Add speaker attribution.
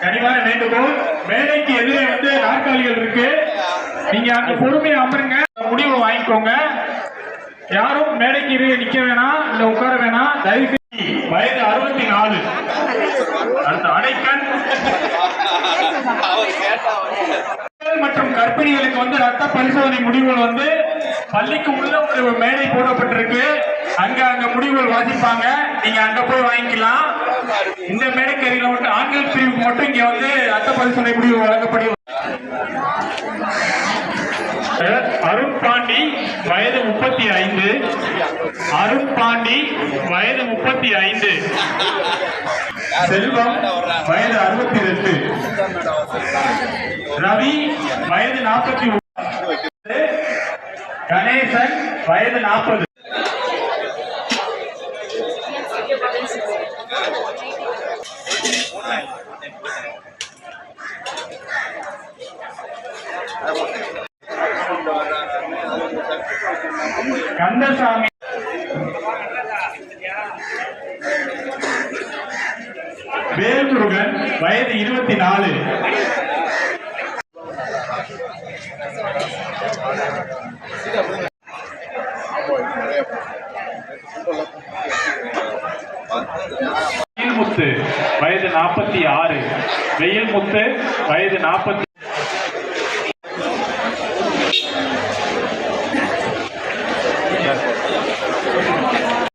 Speaker 1: கனிவான வேண்டுகோள். மேடைக்கு எதிரே வந்து நாற்காலிகள் இருக்கு. நீங்க அங்க பொறுமையா அமருங்க. முடிவு வாங்கிக்கோங்க. யாரும் மேடைக்கு எதிரே நிக்க வேணாம். இல்ல உட்கார வேணாம். தயவு வயது அறுபத்தி நாலு அடுத்த அடைக்கண். மற்றும் கர்ப்பிணிகளுக்கு வந்து ரத்த பரிசோதனை முடிவுகள் வந்து பள்ளிக்கு உள்ள ஒரு மேடை போடப்பட்டிருக்கு. அங்க அங்க முடிவுகள் வாசிப்பாங்க. நீங்க அங்க போய் வாங்கிக்கலாம். இந்த மேடைக்கறியில மட்டும் ஆண்கள் பிரிவுக்கு மட்டும் இங்க வந்து ரத்த பரிசோதனை முடிவு வழங்கப்படும். அருண் பாண்டி வயது முப்பத்தி ஐந்து. அருண் பாண்டி வயது முப்பத்தி ஐந்து. செல்வம் வயது அறுபத்தி ரெண்டு. ரவி வயது நாற்பத்தி கணேசன் வயது நாற்பது. கந்தசாமி. வேல்முருகன் வயது இருபத்தி நாலு வெயில்முத்து வயது நாற்பத்தி ஆறு. வெயில்முத்து வயது நாற்பத்தி